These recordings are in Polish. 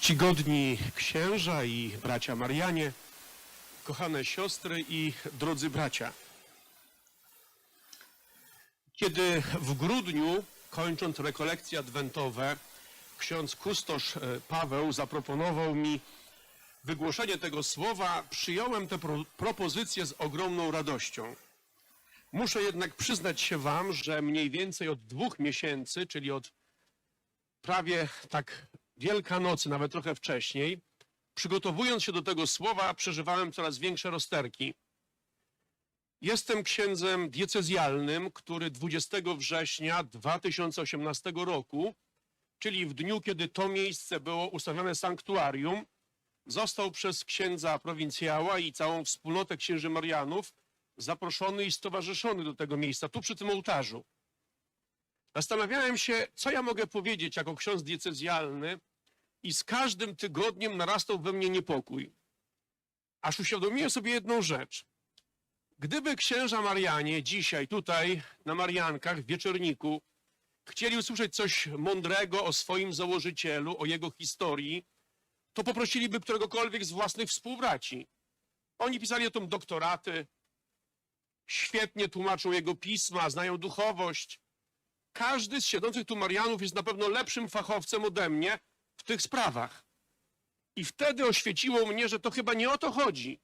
Czcigodni księża i bracia Marianie, kochane siostry i drodzy bracia. Kiedy w grudniu, kończąc rekolekcje adwentowe, ksiądz kustosz e, Paweł zaproponował mi wygłoszenie tego słowa, przyjąłem tę pro propozycję z ogromną radością. Muszę jednak przyznać się Wam, że mniej więcej od dwóch miesięcy, czyli od prawie tak Wielkanocy, nawet trochę wcześniej, przygotowując się do tego słowa, przeżywałem coraz większe rozterki. Jestem księdzem diecezjalnym, który 20 września 2018 roku, czyli w dniu, kiedy to miejsce było ustawione sanktuarium, został przez księdza prowincjała i całą wspólnotę księży Marianów zaproszony i stowarzyszony do tego miejsca, tu przy tym ołtarzu. Zastanawiałem się, co ja mogę powiedzieć jako ksiądz diecezjalny i z każdym tygodniem narastał we mnie niepokój. Aż uświadomiłem sobie jedną rzecz. Gdyby księża Marianie dzisiaj tutaj na Mariankach w Wieczorniku chcieli usłyszeć coś mądrego o swoim założycielu, o jego historii, to poprosiliby któregokolwiek z własnych współbraci. Oni pisali o tym doktoraty, świetnie tłumaczą jego pisma, znają duchowość. Każdy z siedzących tu Marianów jest na pewno lepszym fachowcem ode mnie w tych sprawach. I wtedy oświeciło mnie, że to chyba nie o to chodzi.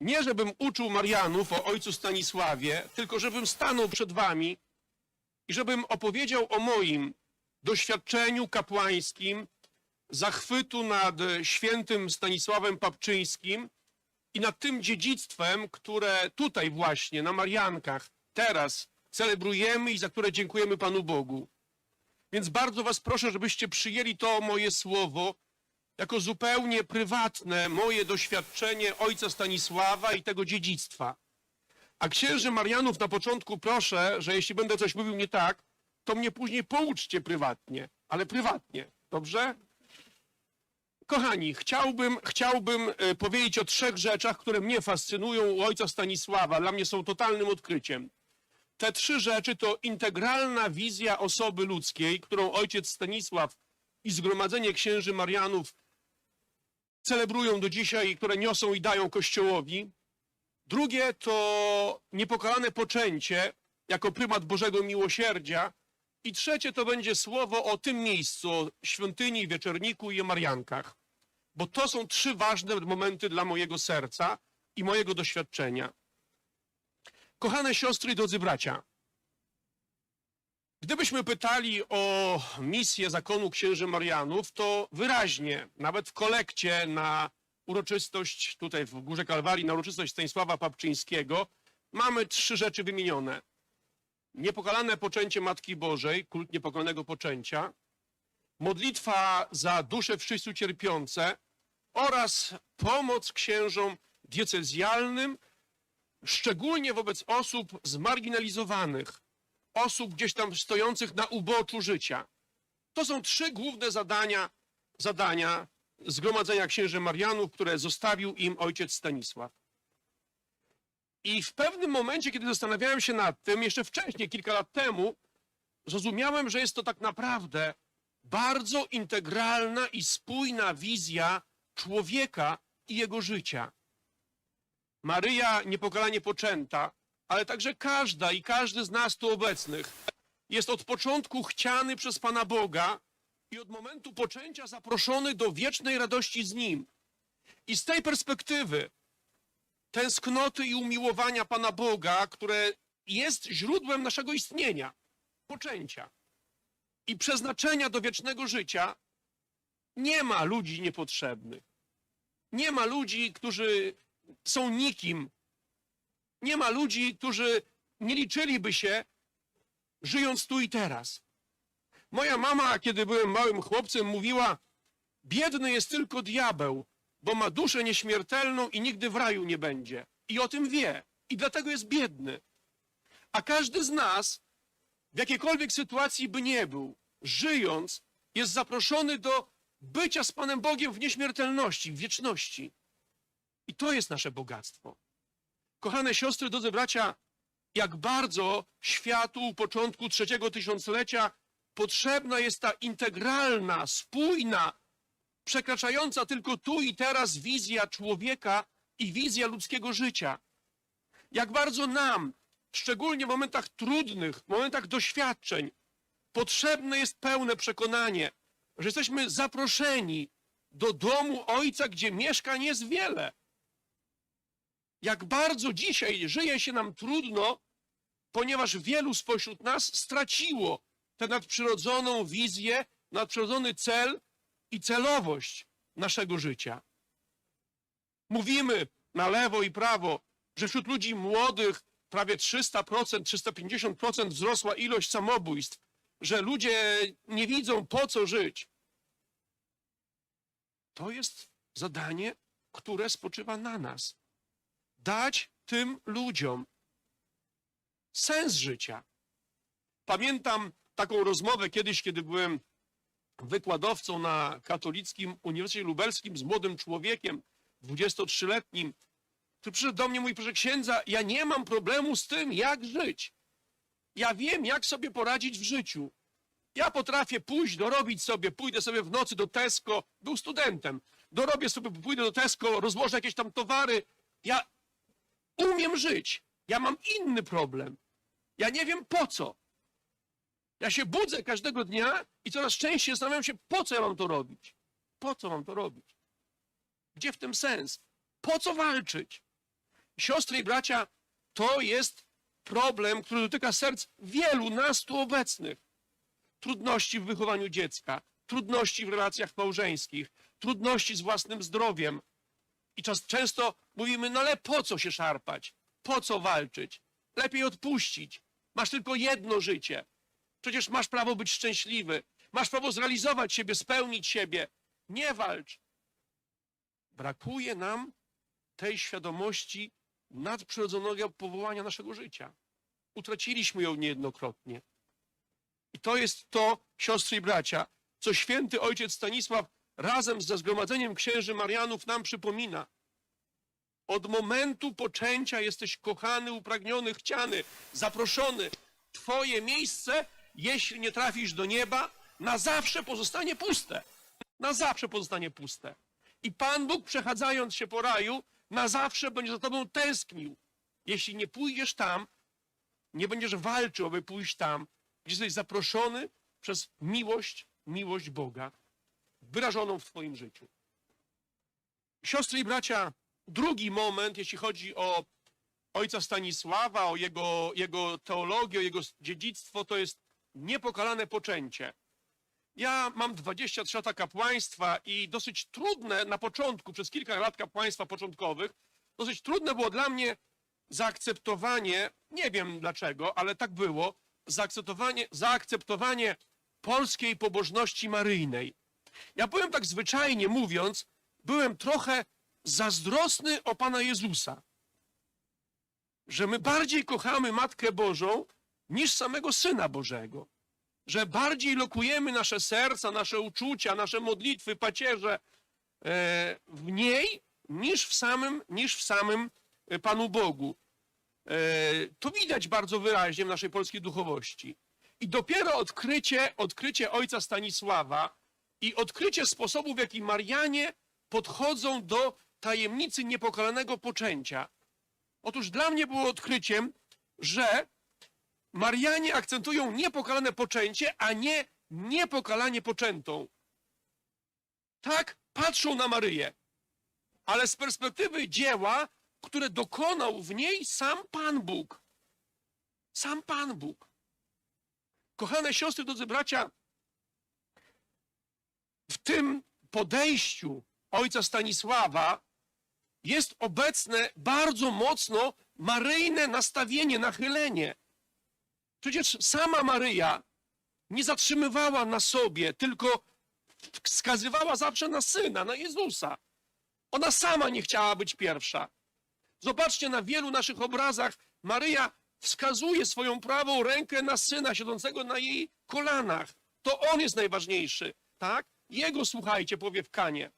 Nie, żebym uczył Marianów o ojcu Stanisławie, tylko żebym stanął przed wami i żebym opowiedział o moim doświadczeniu kapłańskim, zachwytu nad świętym Stanisławem Papczyńskim i nad tym dziedzictwem, które tutaj właśnie na Mariankach teraz celebrujemy i za które dziękujemy Panu Bogu. Więc bardzo Was proszę, żebyście przyjęli to moje słowo jako zupełnie prywatne moje doświadczenie ojca Stanisława i tego dziedzictwa. A księży Marianów na początku proszę, że jeśli będę coś mówił nie tak, to mnie później pouczcie prywatnie, ale prywatnie, dobrze? Kochani, chciałbym, chciałbym e, powiedzieć o trzech rzeczach, które mnie fascynują u ojca Stanisława. Dla mnie są totalnym odkryciem. Te trzy rzeczy to integralna wizja osoby ludzkiej, którą ojciec Stanisław i Zgromadzenie Księży Marianów celebrują do dzisiaj, które niosą i dają Kościołowi. Drugie to niepokalane poczęcie jako prymat Bożego Miłosierdzia. I trzecie to będzie słowo o tym miejscu, o świątyni, wieczorniku i o Mariankach. Bo to są trzy ważne momenty dla mojego serca i mojego doświadczenia. Kochane siostry i drodzy bracia, gdybyśmy pytali o misję zakonu księży Marianów, to wyraźnie, nawet w kolekcie na uroczystość tutaj w Górze Kalwarii, na uroczystość Stanisława Papczyńskiego, mamy trzy rzeczy wymienione. Niepokalane poczęcie Matki Bożej, kult niepokalanego poczęcia, modlitwa za dusze wszyscy cierpiące oraz pomoc księżom diecezjalnym, szczególnie wobec osób zmarginalizowanych, osób gdzieś tam stojących na uboczu życia. To są trzy główne zadania, zadania Zgromadzenia Księży Marianów, które zostawił im ojciec Stanisław. I w pewnym momencie, kiedy zastanawiałem się nad tym, jeszcze wcześniej, kilka lat temu, zrozumiałem, że jest to tak naprawdę bardzo integralna i spójna wizja człowieka i jego życia. Maryja niepokalanie poczęta, ale także każda i każdy z nas tu obecnych jest od początku chciany przez Pana Boga i od momentu poczęcia zaproszony do wiecznej radości z Nim. I z tej perspektywy tęsknoty i umiłowania Pana Boga, które jest źródłem naszego istnienia, poczęcia i przeznaczenia do wiecznego życia, nie ma ludzi niepotrzebnych. Nie ma ludzi, którzy są nikim. Nie ma ludzi, którzy nie liczyliby się, żyjąc tu i teraz. Moja mama, kiedy byłem małym chłopcem, mówiła: Biedny jest tylko diabeł, bo ma duszę nieśmiertelną i nigdy w raju nie będzie. I o tym wie. I dlatego jest biedny. A każdy z nas, w jakiejkolwiek sytuacji by nie był, żyjąc, jest zaproszony do bycia z Panem Bogiem w nieśmiertelności, w wieczności. I to jest nasze bogactwo. Kochane siostry, drodzy bracia, jak bardzo światu początku trzeciego tysiąclecia potrzebna jest ta integralna, spójna przekraczająca tylko tu i teraz wizja człowieka i wizja ludzkiego życia. Jak bardzo nam, szczególnie w momentach trudnych, w momentach doświadczeń, potrzebne jest pełne przekonanie, że jesteśmy zaproszeni do domu Ojca, gdzie mieszkań jest wiele. Jak bardzo dzisiaj żyje się nam trudno, ponieważ wielu spośród nas straciło tę nadprzyrodzoną wizję, nadprzyrodzony cel i celowość naszego życia. Mówimy na lewo i prawo, że wśród ludzi młodych prawie 300%, 350% wzrosła ilość samobójstw, że ludzie nie widzą po co żyć. To jest zadanie, które spoczywa na nas. Dać tym ludziom sens życia. Pamiętam taką rozmowę kiedyś, kiedy byłem wykładowcą na katolickim Uniwersytecie Lubelskim z młodym człowiekiem, 23-letnim, który przyszedł do mnie i mówi, proszę księdza, ja nie mam problemu z tym, jak żyć. Ja wiem, jak sobie poradzić w życiu. Ja potrafię pójść, dorobić sobie, pójdę sobie w nocy do Tesco, był studentem, dorobię sobie, pójdę do Tesco, rozłożę jakieś tam towary. Ja umiem żyć. Ja mam inny problem. Ja nie wiem po co. Ja się budzę każdego dnia i coraz częściej zastanawiam się, po co ja mam to robić. Po co mam to robić? Gdzie w tym sens? Po co walczyć? Siostry i bracia, to jest problem, który dotyka serc wielu nas tu obecnych. Trudności w wychowaniu dziecka, trudności w relacjach małżeńskich, trudności z własnym zdrowiem. I czas, często mówimy, no ale po co się szarpać? Po co walczyć? Lepiej odpuścić. Masz tylko jedno życie. Przecież masz prawo być szczęśliwy. Masz prawo zrealizować siebie, spełnić siebie. Nie walcz. Brakuje nam tej świadomości nadprzyrodzonego powołania naszego życia. Utraciliśmy ją niejednokrotnie. I to jest to, siostry i bracia, co święty ojciec Stanisław razem ze zgromadzeniem księży Marianów nam przypomina. Od momentu poczęcia jesteś kochany, upragniony, chciany, zaproszony. Twoje miejsce, jeśli nie trafisz do nieba, na zawsze pozostanie puste. Na zawsze pozostanie puste. I Pan Bóg, przechadzając się po raju, na zawsze będzie za tobą tęsknił. Jeśli nie pójdziesz tam, nie będziesz walczył, aby pójść tam, gdzie jesteś zaproszony przez miłość, miłość Boga, wyrażoną w twoim życiu. Siostry i bracia, drugi moment, jeśli chodzi o ojca Stanisława, o jego, jego teologię, o jego dziedzictwo, to jest niepokalane poczęcie. Ja mam 23 lata kapłaństwa i dosyć trudne na początku, przez kilka lat kapłaństwa początkowych, dosyć trudne było dla mnie zaakceptowanie, nie wiem dlaczego, ale tak było, zaakceptowanie, zaakceptowanie polskiej pobożności maryjnej. Ja byłem tak zwyczajnie mówiąc, byłem trochę zazdrosny o Pana Jezusa. Że my bardziej kochamy Matkę Bożą niż samego Syna Bożego. Że bardziej lokujemy nasze serca, nasze uczucia, nasze modlitwy, pacierze e, w niej niż w samym, niż w samym e, Panu Bogu. E, to widać bardzo wyraźnie w naszej polskiej duchowości. I dopiero odkrycie, odkrycie ojca Stanisława i odkrycie sposobu, w jaki Marianie podchodzą do tajemnicy niepokalanego poczęcia. Otóż dla mnie było odkryciem, że Marianie akcentują niepokalane poczęcie, a nie niepokalanie poczętą. Tak patrzą na Maryję, ale z perspektywy dzieła, które dokonał w niej sam Pan Bóg. Sam Pan Bóg. Kochane siostry, drodzy bracia, w tym podejściu ojca Stanisława jest obecne bardzo mocno maryjne nastawienie, nachylenie. Przecież sama Maryja nie zatrzymywała na sobie, tylko wskazywała zawsze na syna, na Jezusa. Ona sama nie chciała być pierwsza. Zobaczcie na wielu naszych obrazach, Maryja wskazuje swoją prawą rękę na syna siedzącego na jej kolanach. To on jest najważniejszy, tak? Jego słuchajcie, powie w kanie.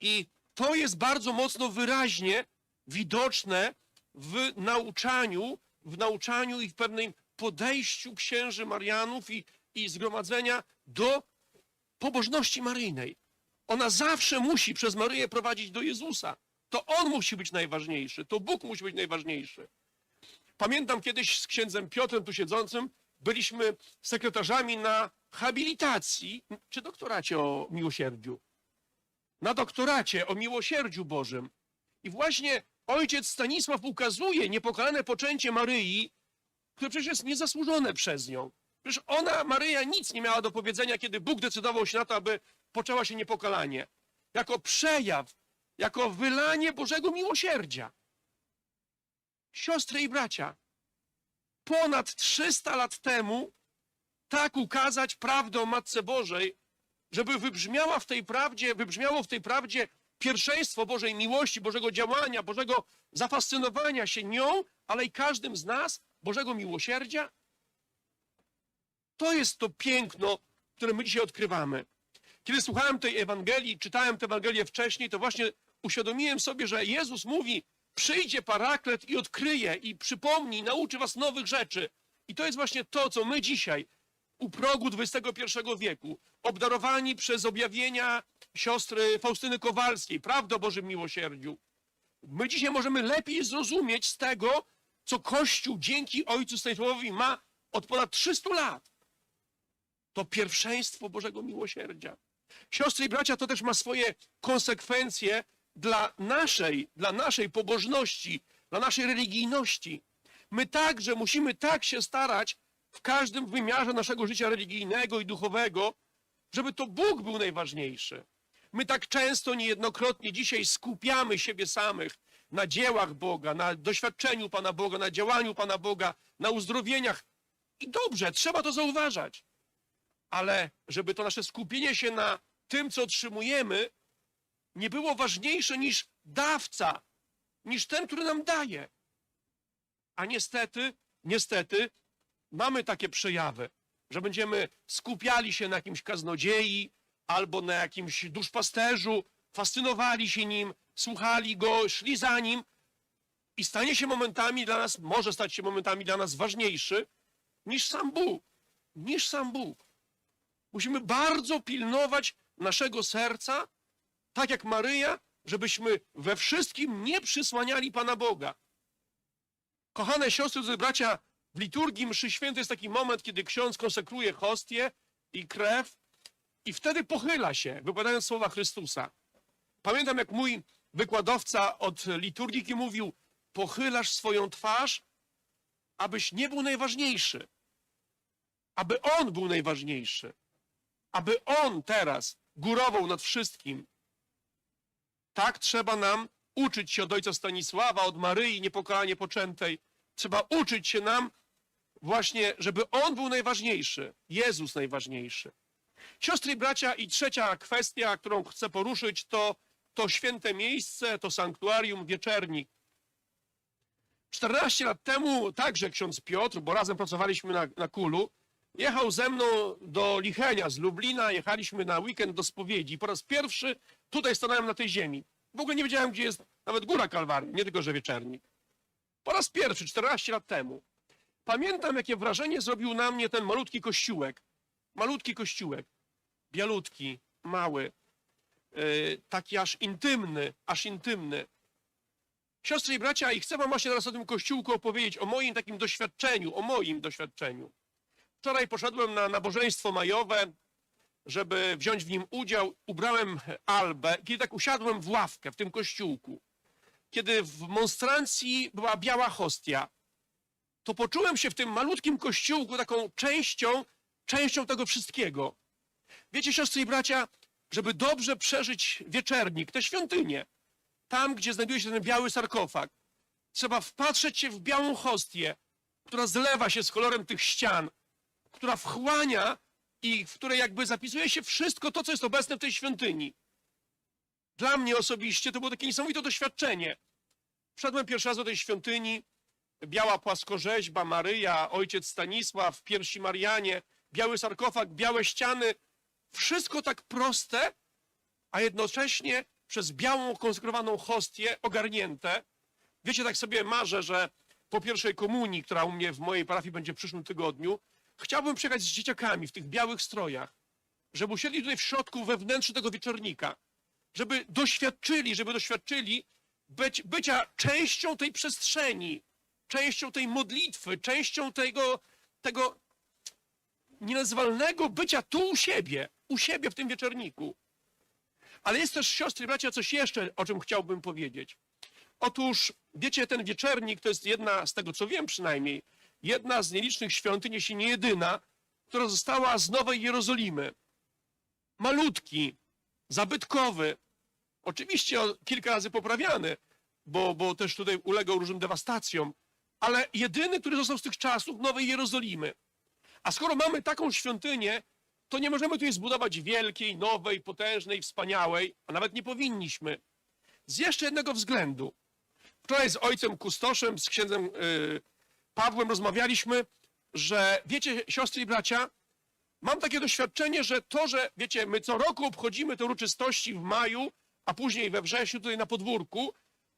I to jest bardzo mocno wyraźnie widoczne w nauczaniu, w nauczaniu i w pewnym podejściu księży Marianów i, i zgromadzenia do pobożności maryjnej. Ona zawsze musi przez Maryję prowadzić do Jezusa. To On musi być najważniejszy, to Bóg musi być najważniejszy. Pamiętam kiedyś z księdzem Piotrem tu siedzącym, byliśmy sekretarzami na habilitacji, czy doktoracie o miłosierdziu. Na doktoracie o miłosierdziu Bożym. I właśnie ojciec Stanisław ukazuje niepokalane poczęcie Maryi, które przecież jest niezasłużone przez nią. Przecież ona, Maryja, nic nie miała do powiedzenia, kiedy Bóg decydował się na to, aby poczęła się niepokalanie. Jako przejaw, jako wylanie Bożego miłosierdzia. Siostry i bracia, ponad 300 lat temu tak ukazać prawdę o Matce Bożej, żeby wybrzmiała w tej prawdzie, wybrzmiało w tej prawdzie pierwszeństwo Bożej miłości, Bożego działania, Bożego zafascynowania się nią, ale i każdym z nas, Bożego miłosierdzia. To jest to piękno, które my dzisiaj odkrywamy. Kiedy słuchałem tej Ewangelii, czytałem tę Ewangelię wcześniej, to właśnie uświadomiłem sobie, że Jezus mówi, przyjdzie paraklet i odkryje i przypomni, nauczy was nowych rzeczy. I to jest właśnie to, co my dzisiaj u progu XXI wieku, obdarowani przez objawienia siostry Faustyny Kowalskiej, prawdę o Bożym Miłosierdziu, my dzisiaj możemy lepiej zrozumieć z tego, co Kościół dzięki Ojcu Stanisławowi ma od ponad 300 lat. To pierwszeństwo Bożego Miłosierdzia. Siostry i bracia, to też ma swoje konsekwencje dla naszej, dla naszej pobożności, dla naszej religijności. My także musimy tak się starać w każdym wymiarze naszego życia religijnego i duchowego, żeby to Bóg był najważniejszy. My tak często, niejednokrotnie dzisiaj skupiamy siebie samych na dziełach Boga, na doświadczeniu Pana Boga, na działaniu Pana Boga, na uzdrowieniach. I dobrze, trzeba to zauważać. Ale żeby to nasze skupienie się na tym, co otrzymujemy, nie było ważniejsze niż dawca, niż ten, który nam daje. A niestety, niestety, mamy takie przejawy, że będziemy skupiali się na jakimś kaznodziei albo na jakimś duszpasterzu, fascynowali się nim, słuchali go, szli za nim i stanie się momentami dla nas, może stać się momentami dla nas ważniejszy niż sam Bóg. Niż sam Bóg. Musimy bardzo pilnować naszego serca, tak jak Maryja, żebyśmy we wszystkim nie przysłaniali Pana Boga. Kochane siostry, bracia, w liturgii mszy świętej jest taki moment, kiedy ksiądz konsekruje hostię i krew i wtedy pochyla się, wypowiadając słowa Chrystusa. Pamiętam, jak mój wykładowca od liturgiki mówił, pochylasz swoją twarz, abyś nie był najważniejszy. Aby On był najważniejszy. Aby On teraz górował nad wszystkim. Tak trzeba nam uczyć się od ojca Stanisława, od Maryi niepokalanie poczętej. Trzeba uczyć się nam właśnie, żeby On był najważniejszy, Jezus najważniejszy. Siostry i bracia, i trzecia kwestia, którą chcę poruszyć, to to święte miejsce, to sanktuarium wieczernik. 14 lat temu także ksiądz Piotr, bo razem pracowaliśmy na, na Kulu, jechał ze mną do Lichenia z Lublina, jechaliśmy na weekend do spowiedzi. Po raz pierwszy tutaj stanąłem na tej ziemi. W ogóle nie wiedziałem, gdzie jest nawet Góra Kalwarii, nie tylko, że wieczernik. Po raz pierwszy, 14 lat temu. Pamiętam, jakie wrażenie zrobił na mnie ten malutki kościółek. Malutki kościółek. Bialutki, mały. Yy, taki aż intymny, aż intymny. Siostry i bracia, i chcę wam właśnie teraz o tym kościółku opowiedzieć, o moim takim doświadczeniu, o moim doświadczeniu. Wczoraj poszedłem na nabożeństwo majowe, żeby wziąć w nim udział. Ubrałem albę, kiedy tak usiadłem w ławkę w tym kościółku, kiedy w monstrancji była biała hostia, to poczułem się w tym malutkim kościółku taką częścią, częścią tego wszystkiego. Wiecie, siostry i bracia, żeby dobrze przeżyć wieczernik, tę świątynię, tam, gdzie znajduje się ten biały sarkofag, trzeba wpatrzeć się w białą hostię, która zlewa się z kolorem tych ścian, która wchłania i w której jakby zapisuje się wszystko to, co jest obecne w tej świątyni. Dla mnie osobiście to było takie niesamowite doświadczenie. Wszedłem pierwszy raz do tej świątyni, biała płaskorzeźba, Maryja, ojciec Stanisław, piersi Marianie, biały sarkofag, białe ściany. Wszystko tak proste, a jednocześnie przez białą, konsekrowaną hostię ogarnięte. Wiecie, tak sobie marzę, że po pierwszej komunii, która u mnie w mojej parafii będzie w przyszłym tygodniu, chciałbym przyjechać z dzieciakami w tych białych strojach. żeby usiedli tutaj w środku, we wnętrzu tego wieczornika, żeby doświadczyli, żeby doświadczyli być, bycia częścią tej przestrzeni, częścią tej modlitwy, częścią tego, tego nienazwalnego bycia tu u siebie, u siebie w tym wieczorniku. Ale jest też, siostry bracia, coś jeszcze, o czym chciałbym powiedzieć. Otóż, wiecie, ten wieczernik to jest jedna, z tego co wiem przynajmniej, jedna z nielicznych świątyń, jeśli nie jedyna, która została z Nowej Jerozolimy. Malutki, zabytkowy, oczywiście kilka razy poprawiany, bo, bo też tutaj ulegał różnym dewastacjom, ale jedyny, który został z tych czasów Nowej Jerozolimy. A skoro mamy taką świątynię, to nie możemy tutaj zbudować wielkiej, nowej, potężnej, wspaniałej, a nawet nie powinniśmy. Z jeszcze jednego względu. Wczoraj z ojcem Kustoszem, z księdzem yy, Pawłem rozmawialiśmy, że wiecie, siostry i bracia, mam takie doświadczenie, że to, że wiecie, my co roku obchodzimy te uroczystości w maju, a później we wrześniu tutaj na podwórku,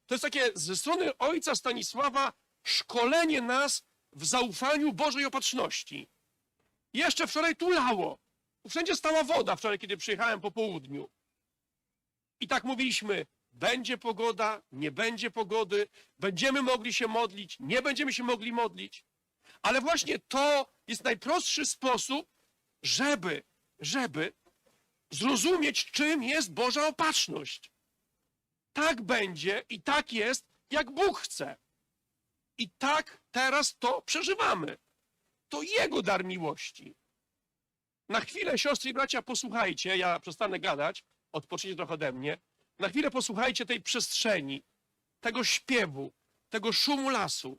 to jest takie ze strony ojca Stanisława szkolenie nas w zaufaniu Bożej opatrzności. Jeszcze wczoraj tu lało. Wszędzie stała woda wczoraj, kiedy przyjechałem po południu. I tak mówiliśmy, będzie pogoda, nie będzie pogody, będziemy mogli się modlić, nie będziemy się mogli modlić. Ale właśnie to jest najprostszy sposób, żeby, żeby zrozumieć, czym jest Boża opatrzność. Tak będzie i tak jest, jak Bóg chce. I tak teraz to przeżywamy. To Jego dar miłości. Na chwilę, siostry i bracia, posłuchajcie, ja przestanę gadać, odpoczniecie trochę ode mnie. Na chwilę posłuchajcie tej przestrzeni, tego śpiewu, tego szumu lasu.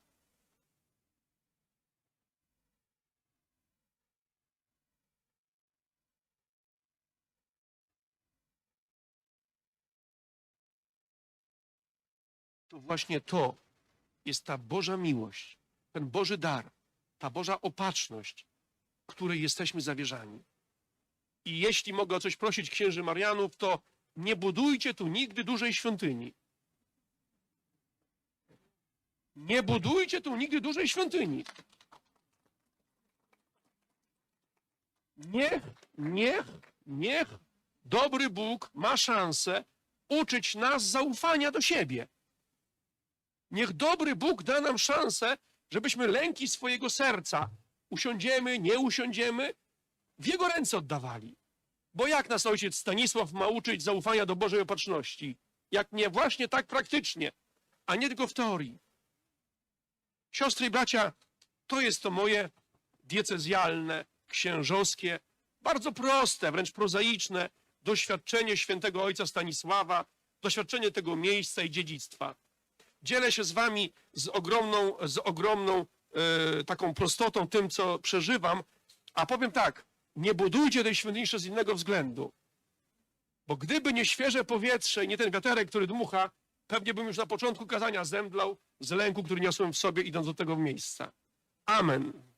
To właśnie to jest ta Boża miłość, ten Boży dar, ta Boża opatrzność, której jesteśmy zawierzani. I jeśli mogę o coś prosić księży Marianów, to nie budujcie tu nigdy dużej świątyni. Nie budujcie tu nigdy dużej świątyni. Niech, niech, niech dobry Bóg ma szansę uczyć nas zaufania do siebie. Niech dobry Bóg da nam szansę, żebyśmy lęki swojego serca usiądziemy, nie usiądziemy, w Jego ręce oddawali. Bo jak nas ojciec Stanisław ma uczyć zaufania do Bożej opatrzności? Jak nie właśnie tak praktycznie, a nie tylko w teorii. Siostry i bracia, to jest to moje diecezjalne, księżowskie, bardzo proste, wręcz prozaiczne doświadczenie świętego ojca Stanisława, doświadczenie tego miejsca i dziedzictwa. Dzielę się z wami z ogromną, z ogromną e, taką prostotą tym, co przeżywam, a powiem tak, nie budujcie tej świątyni z innego względu. Bo gdyby nie świeże powietrze i nie ten wiaterek, który dmucha, pewnie bym już na początku kazania zemdlał z lęku, który niosłem w sobie, idąc do tego miejsca. Amen.